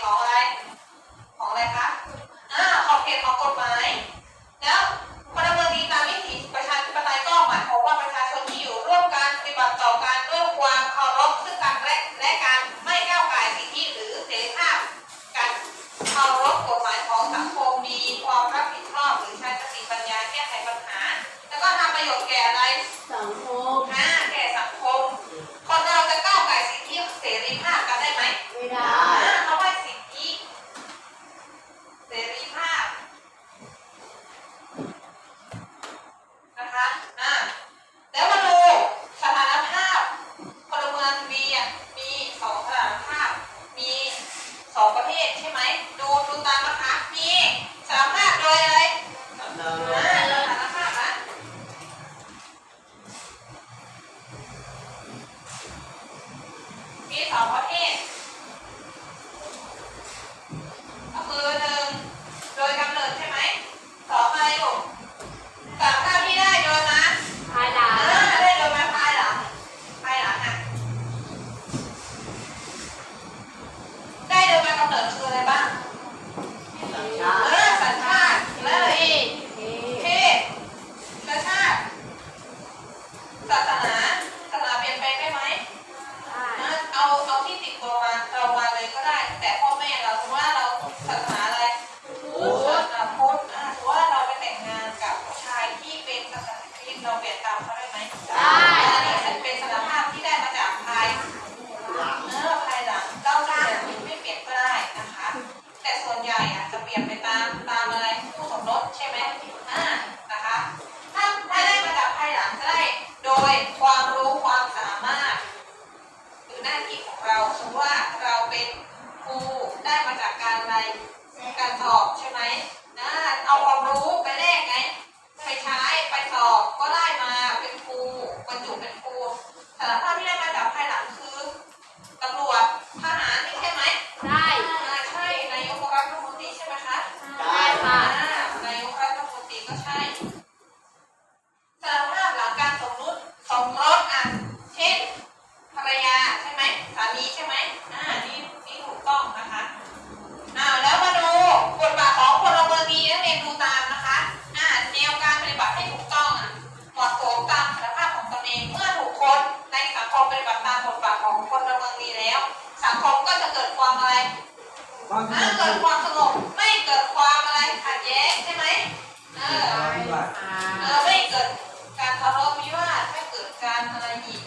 好来 อะไรอีก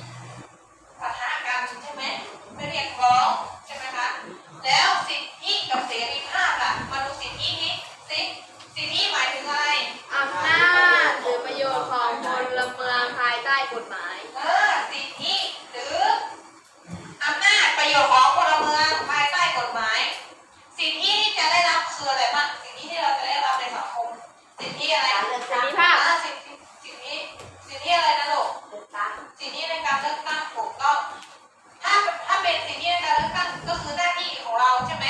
ปะทะกันใช่ไหมไม่เรียกร้องใช่ไหมคะ แล้วสิทธิกับเสรีภาพอะมาดูสิทธินี้สิสิทธิหมายถึงอะไรอำนาจหรือประโยชน์ของพลเมืองภายใต้กฎหมาย เออสิทธิหรืออำนาจประโยชน์ของพลเมืองภายใต้กฎหมาย สิทธิที่จะได้รับคืออะไรบ้างสิทธิที่เราจะได้รับในสังคมสิทธิอะไร 好我就没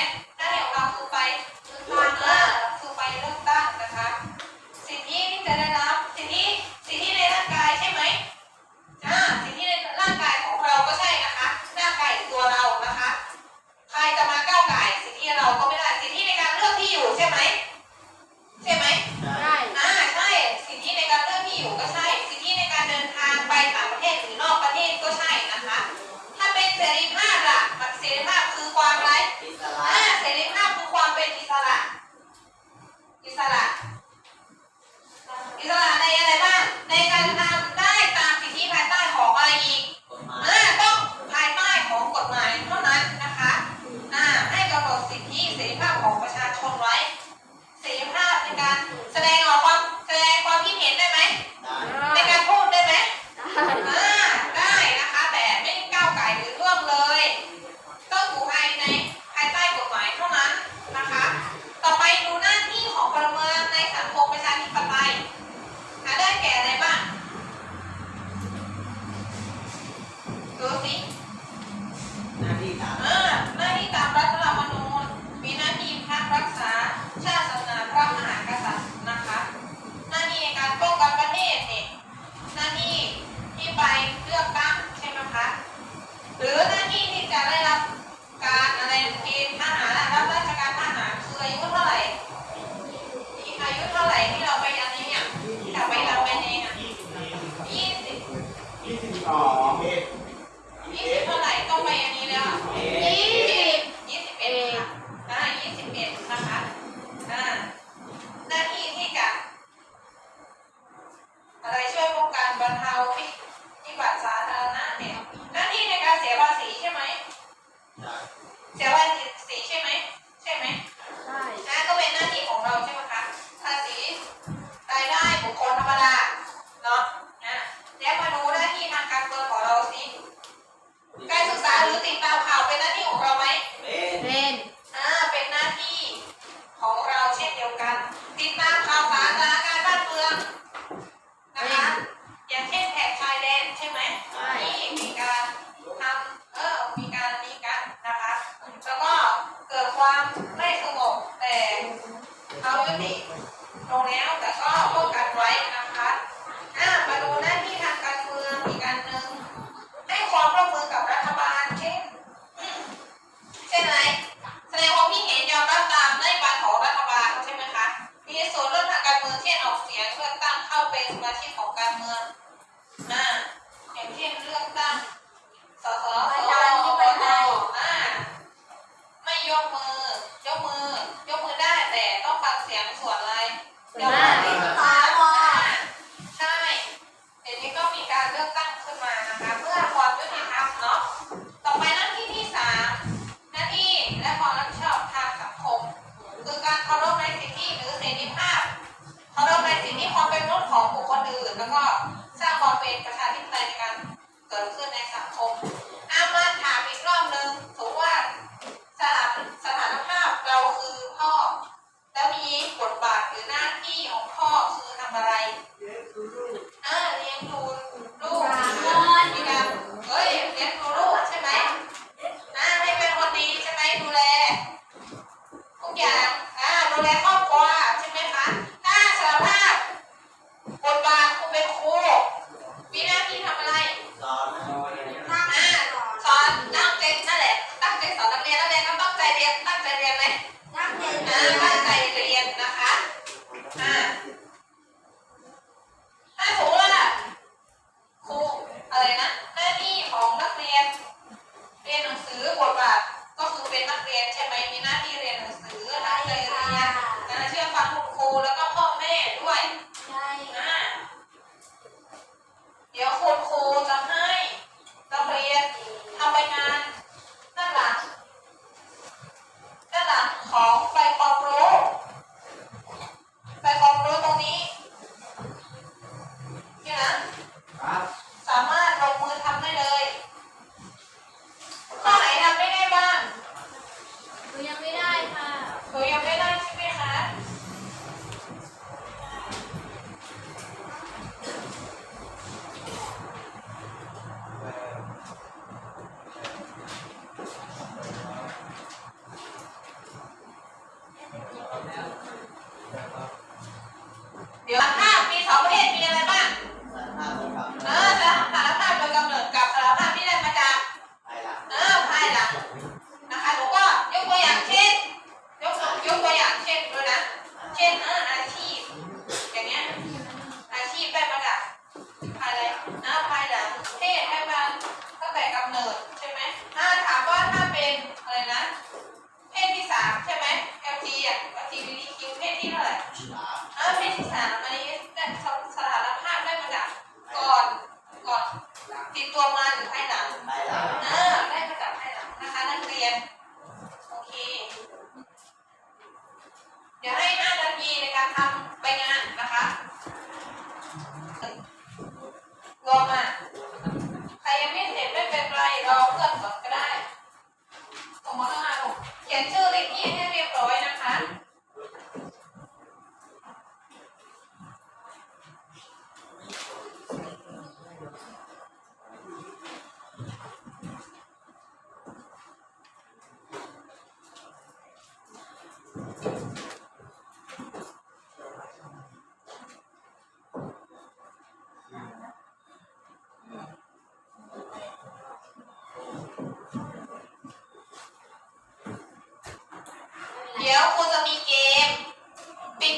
I see.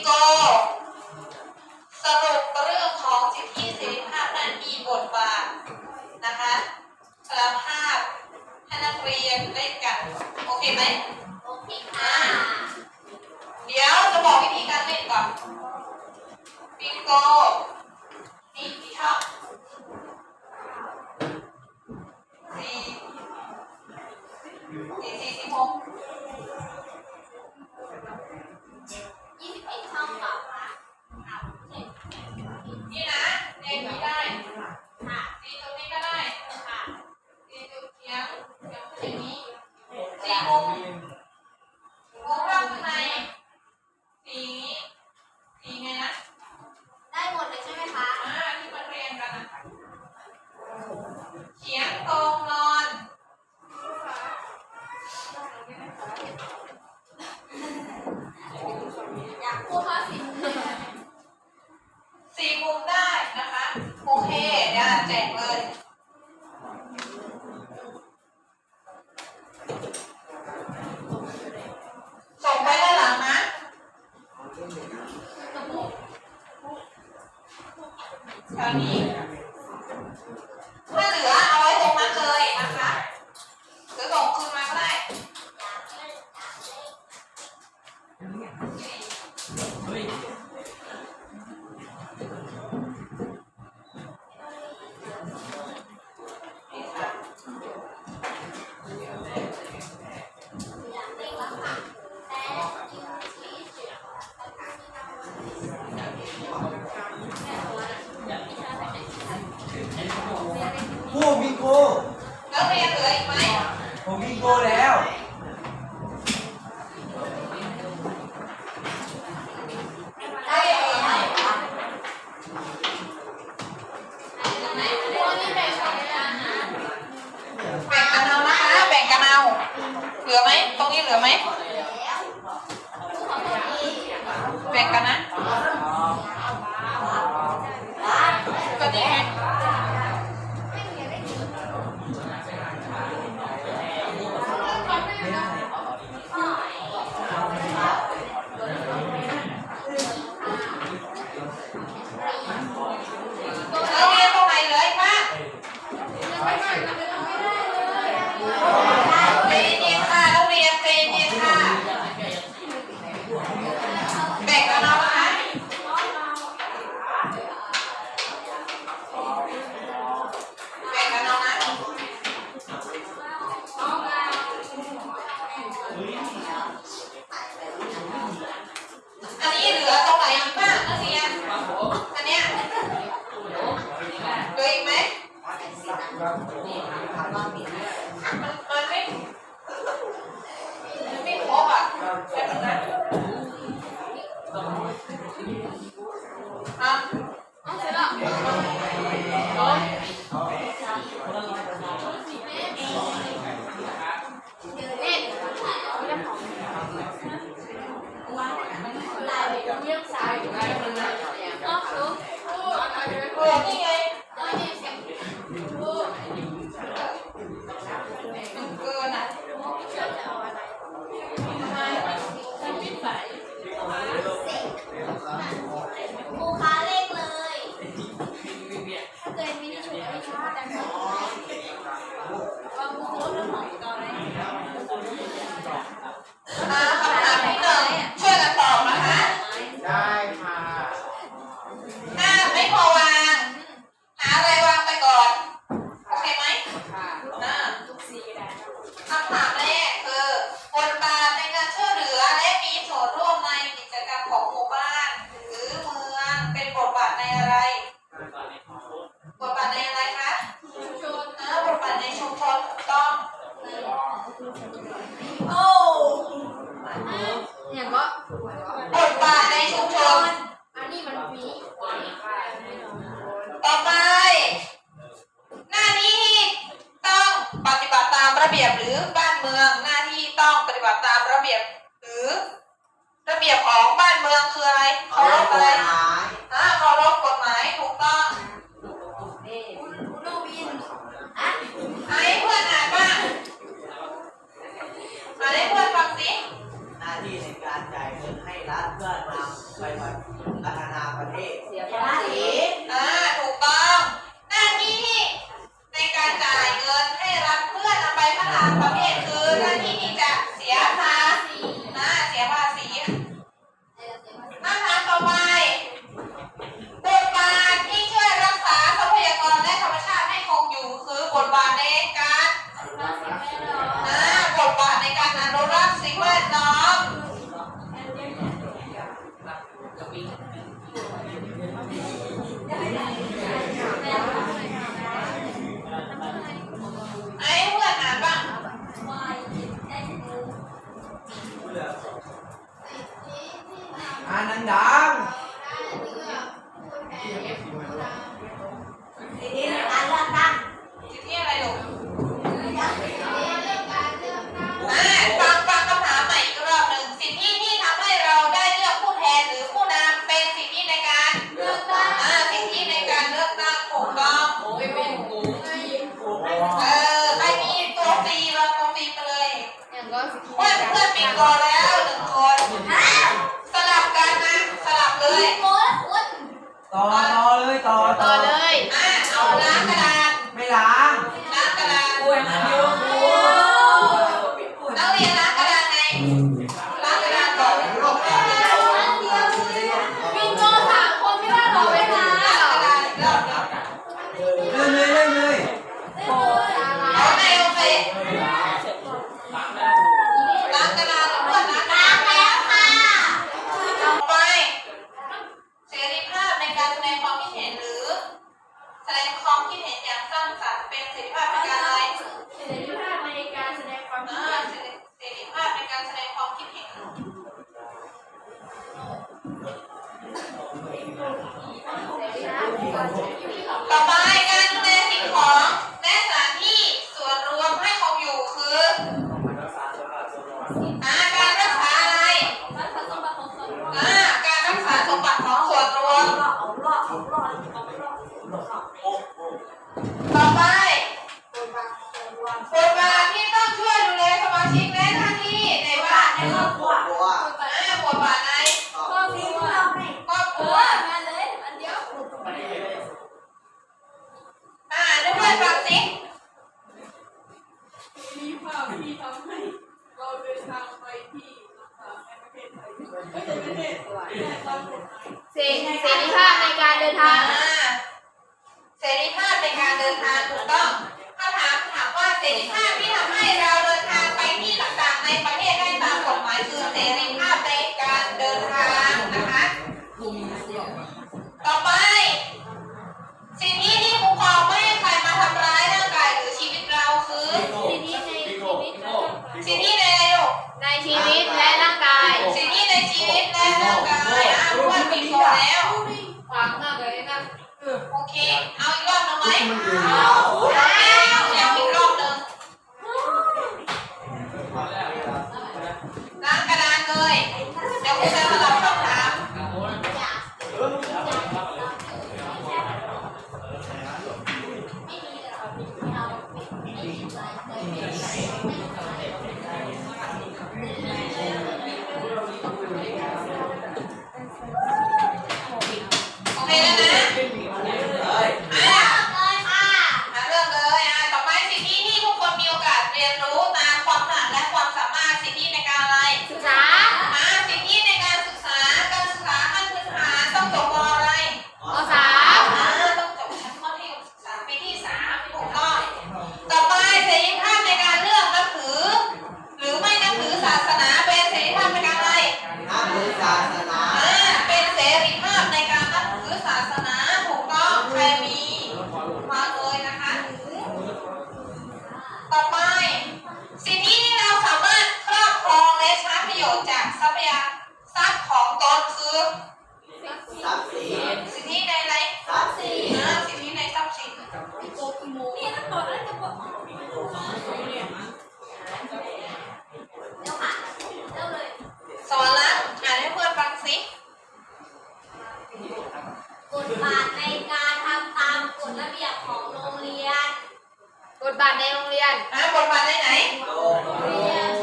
โก็สรุปเรื่องของสิทธิเสรีภาพนั้นมีบทบาทนะคะสารภาพให้นักเรียนได้กันโอเคไหมโอเคค่ะเดี๋ยวจะบอกวิธีการเล่นก่อนปิงโก ระเบียบหรือบ้านเมืองหน้าที่ต้องปฏิบัติตามระเบียบหรือ ระเบียบของบ้านเมืองคืออะไรเคารพอะไรอ่าเคารพกฎหมายถูกต้องอ่านให้เพื่อนอ่านบ้างอ่านให้เพื่อนฟังสิหน้าที่ในการจ่ายเงินให้รัฐเพื่อนำไปพัฒนาประเทศเสียภาษีอ่า การจ่ายเงินให้รับเพื่อนำไปพัฒนาประเทศคือหน้าที่ที่จะเสียภา it. Ai. ทบาทในโรงเรียนนะบทบาทในไหน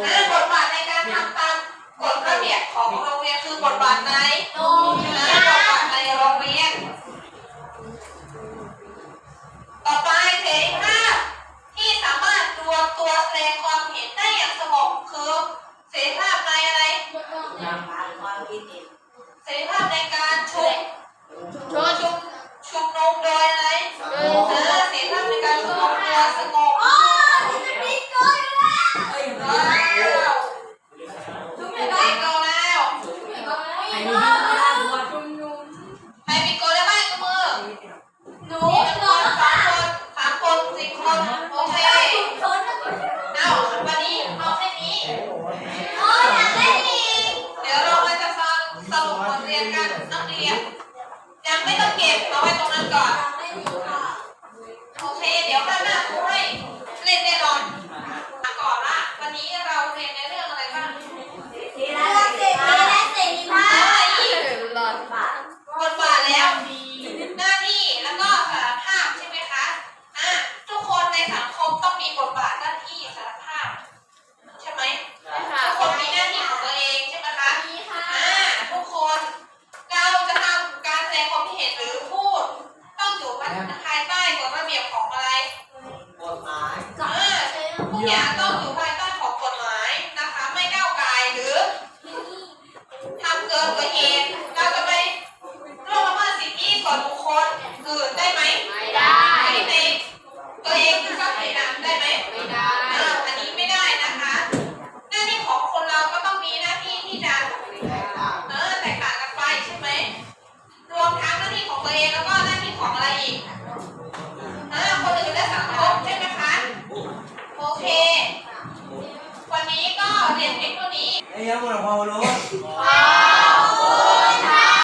นะบทบาทในการทำตามกฎระเบียบของโรงเรียนคือบทบาทในโรงเรียนบทบาทในโรงเรียน ต่อไปเสรีภาพที่สามารถตรวมตัวแสดงความเห็นได้อย่างสงบคือเสรีภาพในอะไรเสรีภาพในการชุมชุมชุมนุมโดยอะไร